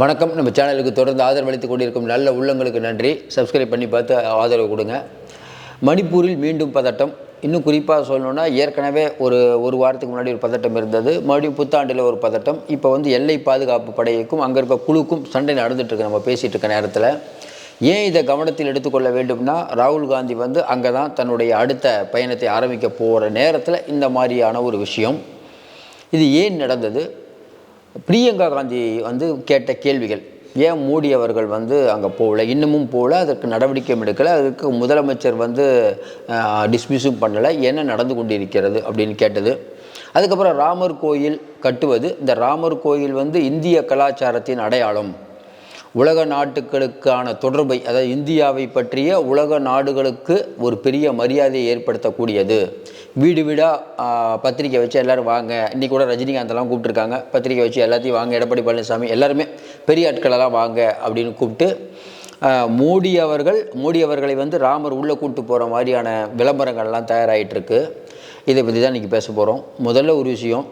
வணக்கம். நம்ம சேனலுக்கு தொடர்ந்து ஆதரவளித்து கொண்டிருக்கும் நல்ல உள்ளங்களுக்கு நன்றி. சப்ஸ்கிரைப் பண்ணி பார்த்து ஆதரவு கொடுங்க. மணிப்பூரில் மீண்டும் பதட்டம். இன்னும் குறிப்பாக சொல்லணும்னா ஏற்கனவே ஒரு ஒரு வாரத்துக்கு முன்னாடி ஒரு பதட்டம் இருந்தது. மறுபடியும் புத்தாண்டில் ஒரு பதட்டம். இப்போ வந்து எல்லை பாதுகாப்பு படைக்கும் அங்கே இருக்க குழுக்கும் சண்டை நடந்துகிட்ருக்கு நம்ம பேசிகிட்டு இருக்க நேரத்தில். ஏன் இதை கவனத்தில் எடுத்துக்கொள்ள வேண்டும்னா ராகுல் காந்தி வந்து அங்கே தான் தன்னுடைய அடுத்த பயணத்தை ஆரம்பிக்க போகிற நேரத்தில் இந்த மாதிரியான ஒரு விஷயம். இது ஏன் நடந்தது? பிரியங்கா காந்தி வந்து கேட்ட கேள்விகள் ஏன் மோடி அவர்கள் வந்து அங்கே போகல? இன்னமும் போகல அதற்கு நடவடிக்கையும் எடுக்கலை அதுக்கு முதலமைச்சர் வந்து டிஸ்மிஸும் பண்ணலை என்ன நடந்து கொண்டிருக்கிறது அப்படின்னு கேட்டது. அதுக்கப்புறம் ராமர் கோயில் கட்டுவது இந்த ராமர் கோயில் வந்து இந்திய கலாச்சாரத்தின் அடையாளம். உலக நாட்டுகளுக்கான தொடர்பை அதாவது இந்தியாவை பற்றிய உலக நாடுகளுக்கு ஒரு பெரிய மரியாதையை ஏற்படுத்தக்கூடியது. வீடு வீடாக பத்திரிக்கை வச்சு எல்லோரும் வாங்க. இன்றைக்கி கூட ரஜினிகாந்தெல்லாம் கூப்பிட்ருக்காங்க பத்திரிக்கை வச்சு எல்லாத்தையும் வாங்க. எடப்பாடி பழனிசாமி எல்லாருமே பெரிய ஆட்களெல்லாம் வாங்க அப்படின்னு கூப்பிட்டு மோடி அவர்கள் மோடி அவர்களை வந்து ராமர் உள்ளே கூப்பிட்டு போகிற மாதிரியான விளம்பரங்கள்லாம் தயாராகிட்டுருக்கு இதை பற்றி தான் இன்றைக்கி பேச போகிறோம் முதல்ல ஒரு விஷயம்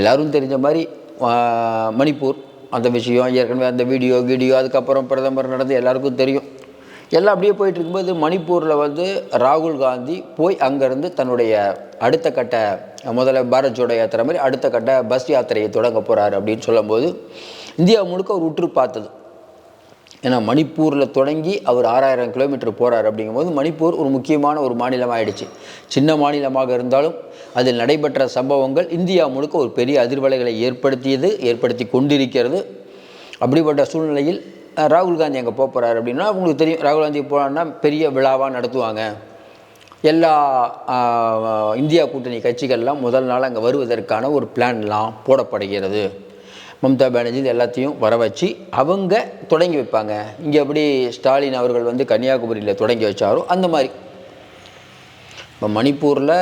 எல்லோரும் தெரிஞ்ச மாதிரி மணிப்பூர் அந்த விஷயம் ஏற்கனவே அந்த வீடியோ வீடியோ அதுக்கப்புறம் பிரதமர் நடந்து எல்லாருக்கும் தெரியும். எல்லாம் அப்படியே போயிட்டு இருக்கும்போது மணிப்பூரில் வந்து ராகுல் காந்தி போய் அங்கேருந்து தன்னுடைய அடுத்த கட்ட முதல்ல பாரத் ஜோடோ யாத்திரை மாதிரி அடுத்த கட்ட பஸ் யாத்திரையை தொடங்க போகிறாரு அப்படின்னு சொல்லும்போது இந்தியா முழுக்க அவர் உற்று பார்த்தது ஏன்னா மணிப்பூரில் தொடங்கி அவர் ஆறாயிரம் கிலோமீட்டர் போகிறார் அப்படிங்கும்போது மணிப்பூர் ஒரு முக்கியமான ஒரு மாநிலம் ஆயிடுச்சு சின்ன மாநிலமாக இருந்தாலும் அதில் நடைபெற்ற சம்பவங்கள் இந்தியா முழுக்க ஒரு பெரிய அதிர்வலைகளை ஏற்படுத்தியது ஏற்படுத்தி கொண்டிருக்கிறது. அப்படிப்பட்ட சூழ்நிலையில் ராகுல் காந்தி அங்கே போக அப்படின்னா உங்களுக்கு தெரியும். ராகுல் காந்தி போனான்னா பெரிய விழாவாக நடத்துவாங்க. எல்லா இந்தியா கூட்டணி கட்சிகள்லாம் முதல் நாள் அங்கே வருவதற்கான ஒரு பிளான்லாம் போடப்படுகிறது. மம்தா பானர்ஜி இது எல்லாத்தையும் வர வச்சு அவங்க தொடங்கி வைப்பாங்க. இங்கே எப்படி ஸ்டாலின் அவர்கள் வந்து கன்னியாகுமரியில் தொடங்கி வச்சாரோ அந்த மாதிரி. இப்போ மணிப்பூரில்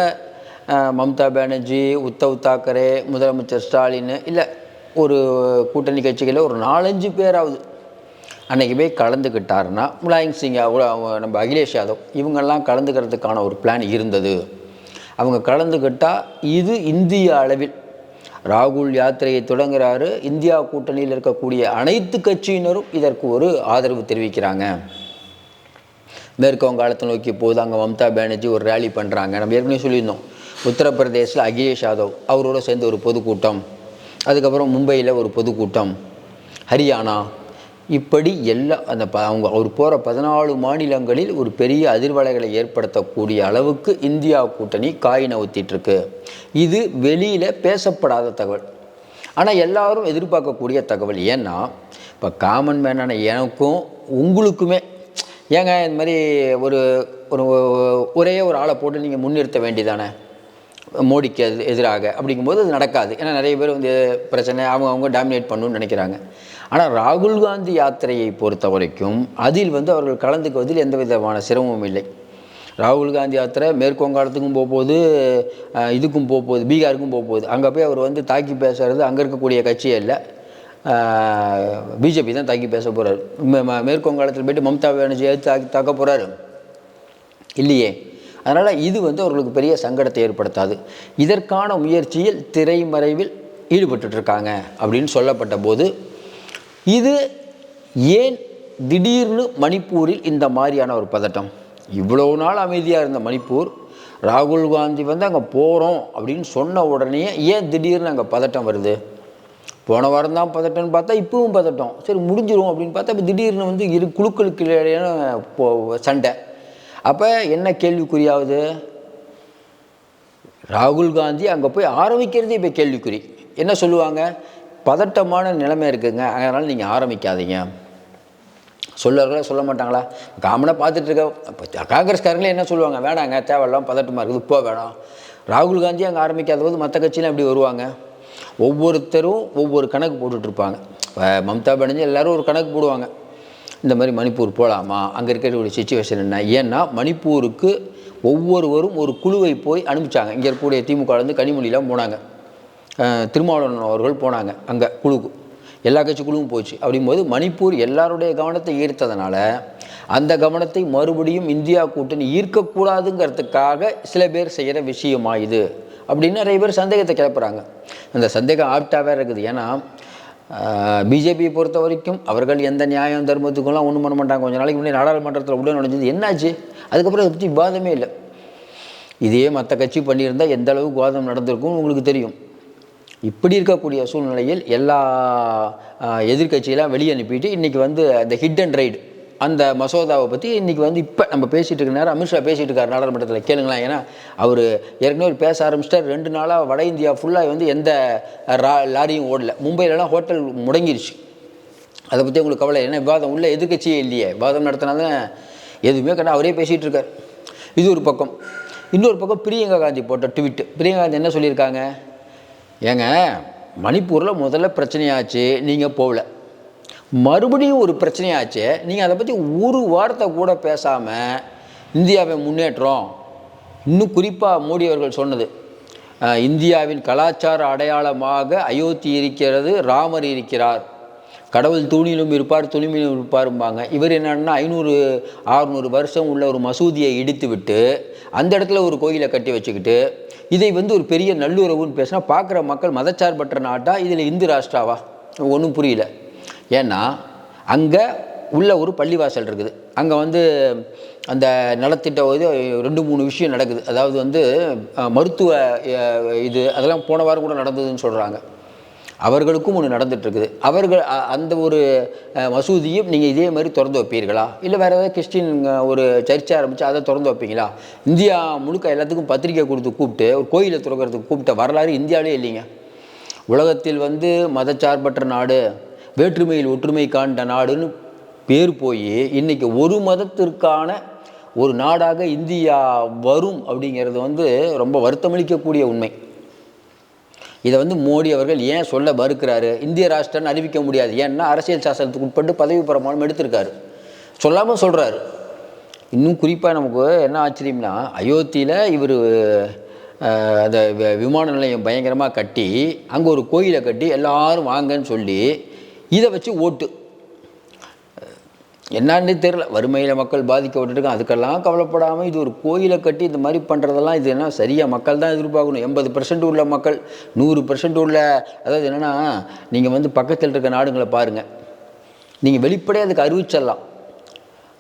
மம்தா பானர்ஜி உத்தவ் தாக்கரே முதலமைச்சர் ஸ்டாலின் இல்லை ஒரு கூட்டணி கட்சிகளில் ஒரு நாலஞ்சு பேராவது அன்றைக்கி போய் கலந்துக்கிட்டாருன்னா முலாயம் சிங் நம்ம அகிலேஷ் யாதவ் இவங்கெல்லாம் கலந்துக்கிறதுக்கான ஒரு பிளான் இருந்தது. அவங்க கலந்துக்கிட்டால் இது இந்திய அளவில் ராகுல் யாத்திரையை தொடங்குறாரு. இந்தியா கூட்டணியில் இருக்கக்கூடிய அனைத்து கட்சியினரும் இதற்கு ஒரு ஆதரவு தெரிவிக்கிறாங்க. மேற்கு வங்காளத்தை நோக்கி போது அங்கே மம்தா பானர்ஜி ஒரு ரேலி பண்ணுறாங்க நம்ம ஏற்கனவே சொல்லியிருந்தோம். உத்தரப்பிரதேசில் அகிலேஷ் யாதவ் அவரோட சேர்ந்து ஒரு பொதுக்கூட்டம். அதுக்கப்புறம் மும்பையில் ஒரு பொதுக்கூட்டம். ஹரியானா இப்படி எல்லா அந்த ப அவங்க அவர் போகிற பதினாலு மாநிலங்களில் ஒரு பெரிய அதிர்வலைகளை ஏற்படுத்தக்கூடிய அளவுக்கு இந்தியா கூட்டணி காய் நவுத்திட்டுருக்கு இது வெளியில் பேசப்படாத தகவல். ஆனால் எல்லாரும் எதிர்பார்க்கக்கூடிய தகவல் ஏன்னா இப்போ காமன் மேனான எனக்கும் உங்களுக்குமே ஏங்க இந்த மாதிரி ஒரு ஒரு ஒரே ஒரு ஆளை போட்டு நீங்கள் முன்னிறுத்த வேண்டியதானே? மோடிக்கு எது எதிராக அப்படிங்கும்போது அது நடக்காது. ஏன்னா நிறைய பேர் வந்து பிரச்சனை அவங்க அவங்க டாமினேட் பண்ணணும்னு நினைக்கிறாங்க. ஆனால் ராகுல் காந்தி யாத்திரையை பொறுத்த வரைக்கும் அதில் வந்து அவர்கள் கலந்துக்குவதில் எந்த விதமான சிரமமும் இல்லை. ராகுல் காந்தி யாத்திரை மேற்கு வங்காளத்துக்கும் போக போகுது இதுக்கும் போக போகுது பீகாருக்கும் போக போகுது அங்கே போய் அவர் வந்து தாக்கி பேசுறது அங்கே இருக்கக்கூடிய கட்சியே இல்லை. பிஜேபி தான் தாக்கி பேச போகிறாரு மேற்கு வங்காளத்தில் போயிட்டு மம்தா பானர்ஜி எடுத்து தாக்கி தாக்க போகிறாரு இல்லையே? அதனால் இது வந்து அவர்களுக்கு பெரிய சங்கடத்தை ஏற்படுத்தாது. இதற்கான முயற்சியில் திரைமறைவில் ஈடுபட்டுருக்காங்க அப்படின்னு சொல்லப்பட்ட போது இது ஏன் திடீர்னு மணிப்பூரில் இந்த மாதிரியான ஒரு பதட்டம்? இவ்வளோ நாள் அமைதியாக இருந்த மணிப்பூர் ராகுல் காந்தி வந்து அங்கே போகிறோம் அப்படின்னு சொன்ன உடனே ஏன் திடீர்னு அங்கே பதட்டம் வருது? போன வாரம் தான் பதட்டம்னு பார்த்தா இப்பவும் பதட்டம். சரி முடிஞ்சிடும் அப்படின்னு பார்த்தா இப்போ திடீர்னு வந்து இரு குழுக்களுக்கு இடையான போ சண்டை. அப்போ என்ன கேள்விக்குறியாவது? ராகுல் காந்தி அங்கே போய் ஆரம்பிக்கிறதே இப்போ கேள்விக்குறி. என்ன சொல்லுவாங்க? பதட்டமான நிலைமை இருக்குதுங்க அதனால் நீங்கள் ஆரம்பிக்காதீங்க. சொல்லறங்களா சொல்ல மாட்டாங்களா? காமனாக பார்த்துட்டு இருக்க இப்போ காங்கிரஸ்காரங்களே என்ன சொல்லுவாங்க? வேணாங்க தேவையில்லாம் பதட்டமாக இருக்குது இப்போ வேணாம். ராகுல் காந்தி அங்கே ஆரம்பிக்காத போது மற்ற கட்சியில் அப்படி வருவாங்க? ஒவ்வொருத்தரும் ஒவ்வொரு கணக்கு போட்டுட்ருப்பாங்க. இப்போ மம்தா பானர்ஜி எல்லோரும் ஒரு கணக்கு போடுவாங்க. இந்த மாதிரி மணிப்பூர் போகலாமா அங்கே இருக்கக்கூடிய சுச்சுவேஷன் என்ன? ஏன்னா மணிப்பூருக்கு ஒவ்வொருவரும் ஒரு குழுவை போய் அனுப்பிச்சாங்க. இங்கே இருக்கக்கூடிய திமுகலேருந்து கனிமொழிலாம் போனாங்க. திருமாவளவன் அவர்கள் போனாங்க அங்கே குழுக்கு எல்லா கட்சி குழுவும் போச்சு. அப்படிங்கும்போது மணிப்பூர் எல்லாருடைய கவனத்தை ஈர்த்ததுனால அந்த கவனத்தை மறுபடியும் இந்தியா கூட்டணி ஈர்க்கக்கூடாதுங்கிறதுக்காக சில பேர் செய்கிற விஷயமா இது? அப்படின்னு நிறைய பேர் சந்தேகத்தை கிளப்புறாங்க. அந்த சந்தேகம் ஆப்டாகவே இருக்குது. ஏன்னா பிஜேபியை பொறுத்த வரைக்கும் அவர்கள் எந்த நியாயம் தர்மத்துக்கெல்லாம் ஒன்றும் பண்ண மாட்டாங்க. கொஞ்ச நாளைக்கு முன்னாடி நாடாளுமன்றத்தில் உடனே நுழைஞ்சது. என்னாச்சு? அதுக்கப்புறம் அதை பற்றி விவாதமே இல்லை. இதே மற்ற கட்சி பண்ணியிருந்தால் எந்த அளவுக்கு விவாதம் நடந்திருக்கும் உங்களுக்கு தெரியும். இப்படி இருக்கக்கூடிய சூழ்நிலையில் எல்லா எதிர்கட்சியெல்லாம் எதிர்க்கட்சியெல்லாம் வெளியே அனுப்பிட்டு இன்றைக்கி வந்து அந்த ஹிட் அண்ட் ரைடு அந்த மசோதாவை பற்றி இன்றைக்கி வந்து இப்போ நம்ம பேசிகிட்டு இருக்க நேரம் அமித்ஷா பேசிகிட்டு இருக்கார் நாடாளுமன்றத்தில். கேளுங்களேன் ஏன்னா அவர் ஏற்கனவே ஒரு பேச ஆரம்பிச்சிட்டார். ரெண்டு நாளாக வட இந்தியா ஃபுல்லாக வந்து எந்த ரா லாரியும் ஓடல. மும்பையிலலாம் ஹோட்டல் முடங்கிருச்சு. அதை பற்றி உங்களுக்கு கவலை ஏன்னா விவாதம் உள்ள எதிர்கட்சியே இல்லையே. விவாதம் நடத்தினாலும் எதுவுமே கண்டா அவரே பேசிகிட்டு இருக்கார். இது ஒரு பக்கம். இன்னொரு பக்கம் பிரியங்கா காந்தி போட்ட ட்விட்டு பிரியங்கா காந்தி என்ன சொல்லியிருக்காங்க? ஏங்க மணிப்பூரில் முதல்ல பிரச்சனையாச்சு நீங்கள் போகல. மறுபடியும் ஒரு பிரச்சனையாச்சு. நீங்கள் அதை பற்றி ஒரு வார்த்தை கூட பேசாமல் இந்தியாவை முன்னேற்றம். இன்னும் குறிப்பாக மோடி அவர்கள் சொன்னது இந்தியாவின் கலாச்சார அடையாளமாக அயோத்தி இருக்கிறது ராமர் இருக்கிறார். கடவுள் துணியிலும் இருப்பார் துணிமிலும் இருப்பாரும்பாங்க. இவர் என்னன்னா ஐநூறு ஆறுநூறு வருஷம் உள்ள ஒரு மசூதியை இடித்து விட்டு அந்த இடத்துல ஒரு கோயிலை கட்டி வச்சுக்கிட்டு இதை வந்து ஒரு பெரிய நல்லுறவுன்னு பேசினா பார்க்குற மக்கள் மதச்சார்பற்ற நாட்டா இதில் இந்து ராஷ்டிராவா? ஒன்றும் புரியல. ஏன்னா அங்கே உள்ள ஒரு பள்ளிவாசல் இருக்குது. அங்கே வந்து அந்த நலத்திட்ட இது ரெண்டு மூணு விஷயம் நடக்குது. அதாவது வந்து மருத்துவ இது அதெல்லாம் போன வாரம் கூட நடந்ததுன்னு சொல்கிறாங்க அவர்களுக்கும் ஒன்று நடந்துட்டுருக்குது. அவர்கள் அந்த ஒரு மசூதியும் நீங்கள் இதே மாதிரி திறந்து வைப்பீர்களா? இல்லை வேறு ஏதாவது கிறிஸ்டின் ஒரு சர்ச்சை ஆரம்பித்து அதை திறந்து வைப்பீங்களா? இந்தியா முழுக்க எல்லாத்துக்கும் பத்திரிக்கை கொடுத்து கூப்பிட்டு ஒரு கோயிலை திறக்கிறதுக்கு கூப்பிட்ட வரலாறு இந்தியாவிலே இல்லைங்க. உலகத்தில் வந்து மதச்சார்பற்ற நாடு. வேற்றுமையில் ஒற்றுமை காண்ட நாடுன்னு பேர் போய் இன்றைக்கி ஒரு மதத்திற்கான ஒரு நாடாக இந்தியா வரும் அப்படிங்கிறது வந்து ரொம்ப வருத்தமளிக்கக்கூடிய உண்மை. இதை வந்து மோடி அவர்கள் ஏன் சொல்ல மறுக்கிறாரு? இந்திய ராஷ்டிரன்னு அறிவிக்க முடியாது. ஏன்னா அரசியல் சாசனத்துக்கு உட்பட்டு பதவி பிரமாணம் எடுத்திருக்காரு. சொல்லாமல் சொல்கிறாரு இன்னும் குறிப்பாக நமக்கு என்ன ஆச்சரியம்னா அயோத்தியில் இவர் அந்த விமான நிலையம் பயங்கரமாக கட்டி அங்கே ஒரு கோயிலை கட்டி எல்லாரும் வாங்கன்னு சொல்லி இதை வச்சு ஓட்டு. என்னன்னு தெரில வறுமையில் மக்கள் பாதிக்கப்பட்டிருக்காங்க. அதுக்கெல்லாம் கவலைப்படாமல் இது ஒரு கோயிலை கட்டி இந்த மாதிரி பண்ணுறதெல்லாம் இது என்ன சரியாக மக்கள் தான் எதிர்பார்க்கணும். எண்பது பர்சன்ட் உள்ள மக்கள் நூறு பர்சன்ட் உள்ள அதாவது என்னென்னா நீங்கள் வந்து பக்கத்தில் இருக்க நாடுங்களை பாருங்கள் நீங்கள் வெளிப்படையாக அதுக்கு அறிவிச்சிடலாம்.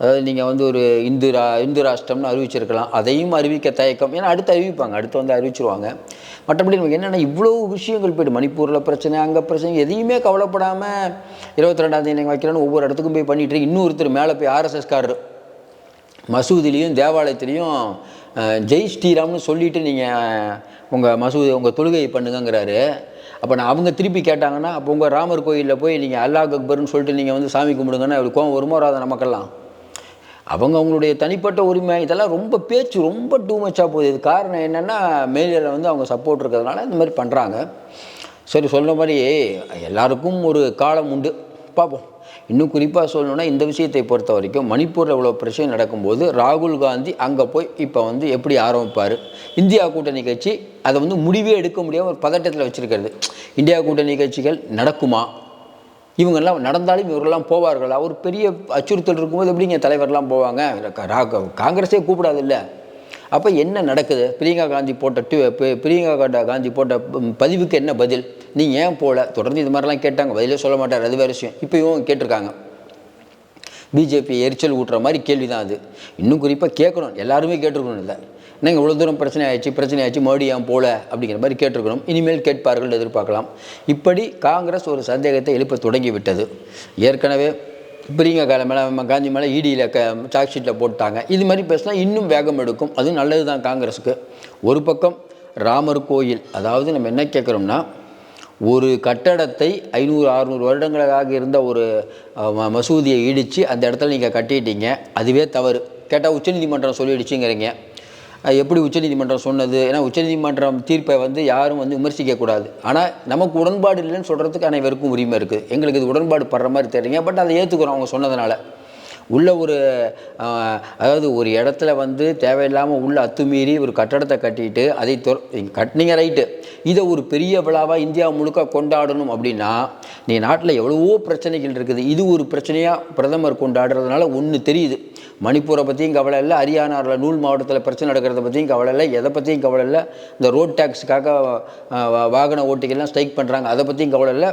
அதாவது நீங்கள் வந்து ஒரு இந்து ரா இந்து ராஷ்டிரம்னு அறிவிச்சிருக்கலாம். அதையும் அறிவிக்க தயக்கம். ஏன்னா அடுத்து அறிவிப்பாங்க. அடுத்து வந்து அறிவிச்சிருவாங்க. மற்றபடி நமக்கு என்னென்னா இவ்வளோ விஷயங்கள் போய்ட்டு மணிப்பூரில் பிரச்சனை அங்கே பிரச்சனை எதையுமே கவலைப்படாமல் இருபத்தி ரெண்டாம் தேதி நீங்கள் வைக்கிறோன்னு ஒவ்வொரு இடத்துக்கும் போய் பண்ணிட்டு இன்னொருத்தர் மேலே போய் ஆர்எஸ்எஸ்காரர் மசூதிலையும் தேவாலயத்துலேயும் ஜெய் ஸ்ரீராம்னு சொல்லிவிட்டு நீங்கள் உங்கள் மசூதி உங்கள் தொழுகையை பண்ணுங்கங்கிறாரு. அப்போ நான் அவங்க திருப்பி கேட்டாங்கன்னா அப்போ உங்கள் ராமர் கோயிலில் போய் நீங்கள் அல்லாஹ் அக்பர்னு சொல்லிட்டு நீங்கள் வந்து சாமி கும்பிடுங்கன்னா அப்படி கோவம் வருமோ வராத நமக்கெல்லாம்? அவங்க அவங்களுடைய தனிப்பட்ட உரிமை இதெல்லாம் ரொம்ப பேச்சு ரொம்ப டூ மச்சாக போகுது. இது காரணம் என்னென்னா மேலில் வந்து அவங்க சப்போர்ட் இருக்கிறதுனால இந்த மாதிரி பண்ணுறாங்க சரி சொன்ன மாதிரி எல்லாருக்கும் ஒரு காலம் உண்டு. பார்ப்போம். இன்னும் குறிப்பாக சொல்லணும்னா இந்த விஷயத்தை பொறுத்த வரைக்கும் மணிப்பூரில் இவ்வளோ பிரச்சனை நடக்கும்போது ராகுல் காந்தி அங்கே போய் இப்போ வந்து எப்படி ஆரம்பிப்பார்? இந்தியா கூட்டணி கட்சி அதை வந்து முடிவே எடுக்க முடியாமல் ஒரு பதட்டத்தில் வச்சுருக்கிறது. இந்தியா கூட்டணி கட்சிகள் நடக்குமா? இவங்கெல்லாம் நடந்தாலும் இவர்கள்லாம் போவார்கள். அவர் பெரிய அச்சுறுத்தல் இருக்கும்போது எப்படிங்க தலைவர்லாம் போவாங்க? காங்கிரஸே கூப்பிடாது இல்லை அப்போ என்ன நடக்குது? பிரியங்கா காந்தி போட்ட டு பிரியங்கா காண்டா காந்தி போட்ட பதிவுக்கு என்ன பதில்? நீங்கள் ஏன் போகல தொடர்ந்து இது மாதிரிலாம் கேட்டாங்க. பதிலே சொல்ல மாட்டார். அது வேறு விஷயம். இப்போ இவங்க கேட்டிருக்காங்க. பிஜேபி எரிச்சல் ஊட்டுற மாதிரி கேள்வி தான் அது. இன்னும் குறிப்பாக கேட்கணும். எல்லாருமே கேட்டிருக்கணும் இல்லை. நீங்கள் இவ்வளோ தூரம் பிரச்சனை ஆயிடுச்சு பிரச்சனை ஆயிடுச்சு மறுபடியும் ஏன் போல அப்படிங்கிற மாதிரி கேட்டிருக்கணும் இனிமேல் கேட்பார்கள் எதிர்பார்க்கலாம். இப்படி காங்கிரஸ் ஒரு சந்தேகத்தை எழுப்ப தொடங்கி விட்டது ஏற்கனவே பிரியங்கா கால மேலே காந்தி மேலே இடியில் க சார்ஜ் ஷீட்டில் போட்டாங்க. இது மாதிரி பேசினா இன்னும் வேகம் எடுக்கும். அதுவும் நல்லது தான் காங்கிரஸுக்கு ஒரு பக்கம் ராமர் கோயில் அதாவது நம்ம என்ன கேட்குறோம்னா ஒரு கட்டடத்தை ஐநூறு அறுநூறு வருடங்களாக இருந்த ஒரு ம- மசூதியை இடித்து அந்த இடத்துல நீங்கள் கட்டிட்டீங்க. அதுவே தவறு. கேட்டால் உச்சநீதிமன்றம் சொல்லிடுச்சுங்கிறீங்க. எப்படி உச்சநீதிமன்றம் சொன்னது? ஏன்னா உச்சநீதிமன்றம் தீர்ப்பை வந்து யாரும் வந்து விமர்சிக்கக்கூடாது ஆனால் நமக்கு உடன்பாடு இல்லைன்னு சொல்கிறதுக்கு அனைவருக்கும் உரிமை இருக்குது எங்களுக்கு இது உடன்பாடு படுற மாதிரி தெரியுங்க. பட் அதை ஏற்றுக்கிறோம் அவங்க சொன்னதுனால. உள்ள ஒரு அதாவது ஒரு இடத்துல வந்து தேவையில்லாமல் உள்ள அத்துமீறி ஒரு கட்டடத்தை கட்டிட்டு அதை தொ கட்டினீங்க ரைட்டு. இதை ஒரு பெரிய விழாவாக இந்தியா முழுக்க கொண்டாடணும் அப்படின்னா நீ நாட்டில் எவ்வளவோ பிரச்சனைகள் இருக்குது. இது ஒரு பிரச்சனையாக பிரதமர் கொண்டாடுறதுனால ஒன்று தெரியுது. மணிப்பூரை பற்றியும் கவலை இல்லை ஹரியானாவில் நூல் மாவட்டத்தில் பிரச்சனை நடக்கிறத பற்றியும் கவலை இல்லை எதை பற்றியும் கவலை இல்லை இந்த ரோட் டேக்ஸுக்காக வாகன ஓட்டிகள்லாம் ஸ்ட்ரைக் பண்ணுறாங்க அதை பற்றியும் கவலை இல்லை.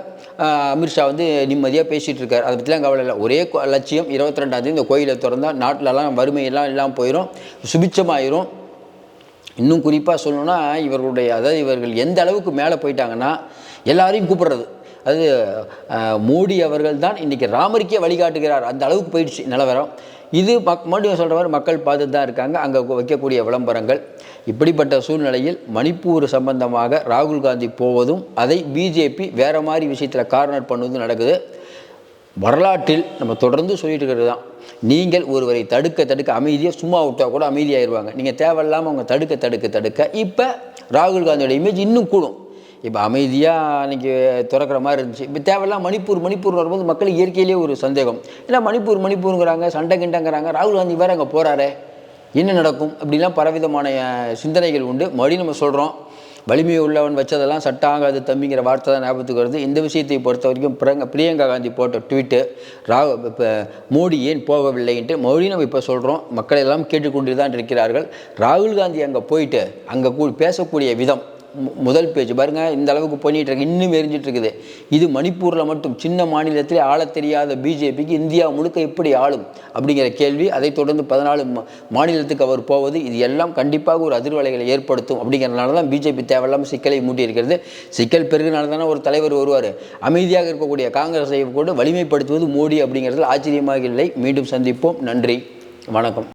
அமித்ஷா வந்து நிம்மதியாக பேசிகிட்டு இருக்கார். அதை பற்றிலாம் கவலை இல்லை. ஒரே லட்சியம் இருபத்தி ரெண்டாந்தேதி இந்த கோயிலை திறந்தா நாட்டிலலாம் வறுமையெல்லாம் இல்லாமல் போயிடும் சுபிச்சமாயிரும் இன்னும் குறிப்பாக சொல்லணும்னா இவர்களுடைய அதாவது இவர்கள் எந்த அளவுக்கு மேலே போயிட்டாங்கன்னா எல்லாரையும் கூப்பிடுறது. அது மோடி அவர்கள் தான் இன்றைக்கி ராமருக்கே வழிகாட்டுகிறார். அந்த அளவுக்கு போயிடுச்சு நிலவரம். இது மக் மறுபடியும் சொல்கிற மாதிரி மக்கள் பார்த்துட்டு தான் இருக்காங்க. அங்கே வைக்கக்கூடிய விளம்பரங்கள். இப்படிப்பட்ட சூழ்நிலையில் மணிப்பூர் சம்பந்தமாக ராகுல் காந்தி போவதும் அதை பிஜேபி வேறு மாதிரி விஷயத்தில் கார்னர் பண்ணுவதும் நடக்குது. வரலாற்றில் நம்ம தொடர்ந்து சொல்லிட்டு இருக்கிறது தான். நீங்கள் ஒருவரை தடுக்க தடுக்க அமைதியாக சும்மா விட்டால் கூட அமைதியாகிடுவாங்க நீங்கள் தேவையில்லாமல் அவங்க தடுக்க தடுக்க தடுக்க இப்போ ராகுல் காந்தியோட இமேஜ் இன்னும் கூடும். இப்போ அமைதியாக அன்றைக்கி திறக்கிற மாதிரி இருந்துச்சு. இப்போ தேவையில்லாம் மணிப்பூர் மணிப்பூர் வரும்போது மக்கள் இயற்கையிலேயே ஒரு சந்தேகம். ஏன்னா மணிப்பூர் மணிப்பூருங்கிறாங்க சண்டை கிண்டங்கிறாங்க ராகுல் காந்தி வேறு அங்கே போகிறாரே என்ன நடக்கும்? அப்படிலாம் பலவிதமான சிந்தனைகள் உண்டு. மறுபடியும் நம்ம சொல்கிறோம் வலிமை உள்ளவன் வச்சதெல்லாம் சட்டம் ஆகாது தம்பிங்கிற வார்த்தை தான் ஞாபகத்துக்கு வருது. இந்த விஷயத்தை பொறுத்த வரைக்கும் பிரியங்க பிரியங்கா காந்தி போட்ட ட்வீட்டு ரா இப்போ மோடி ஏன் போகவில்லைன்ட்டு மறுபடியும் நம்ம இப்போ சொல்கிறோம் மக்கள் எல்லாம் கேட்டுக்கொண்டு தான் இருக்கிறார்கள். ராகுல் காந்தி அங்கே போயிட்டு அங்கே கூ பேசக்கூடிய விதம் முதல் பேஜ் பாருங்க இந்த அளவுக்கு பண்ணிட்டு இருக்கு. இன்னும் எரிஞ்சிட்டு இருக்குது இது மணிப்பூரில் மட்டும் சின்ன மாநிலத்திலே ஆள தெரியாத பிஜேபிக்கு இந்தியா முழுக்க எப்படி ஆளும்? அப்படிங்கிற கேள்வி. அதைத் தொடர்ந்து பதினாலு மா- மாநிலத்துக்கு அவர் போவது இது எல்லாம் கண்டிப்பாக ஒரு அதிர்வலைகளை ஏற்படுத்தும். அப்படிங்கிறனால தான் பிஜேபி தேவையில்லாமல் சிக்கலை மூட்டியிருக்கிறது. சிக்கல் பெருகினால தானே ஒரு தலைவர் வருவார். அமைதியாக இருக்கக்கூடிய காங்கிரஸை கூட வலிமைப்படுத்துவது மோடி அப்படிங்கிறதுல ஆச்சரியமாக இல்லை. மீண்டும் சந்திப்போம். நன்றி. வணக்கம்.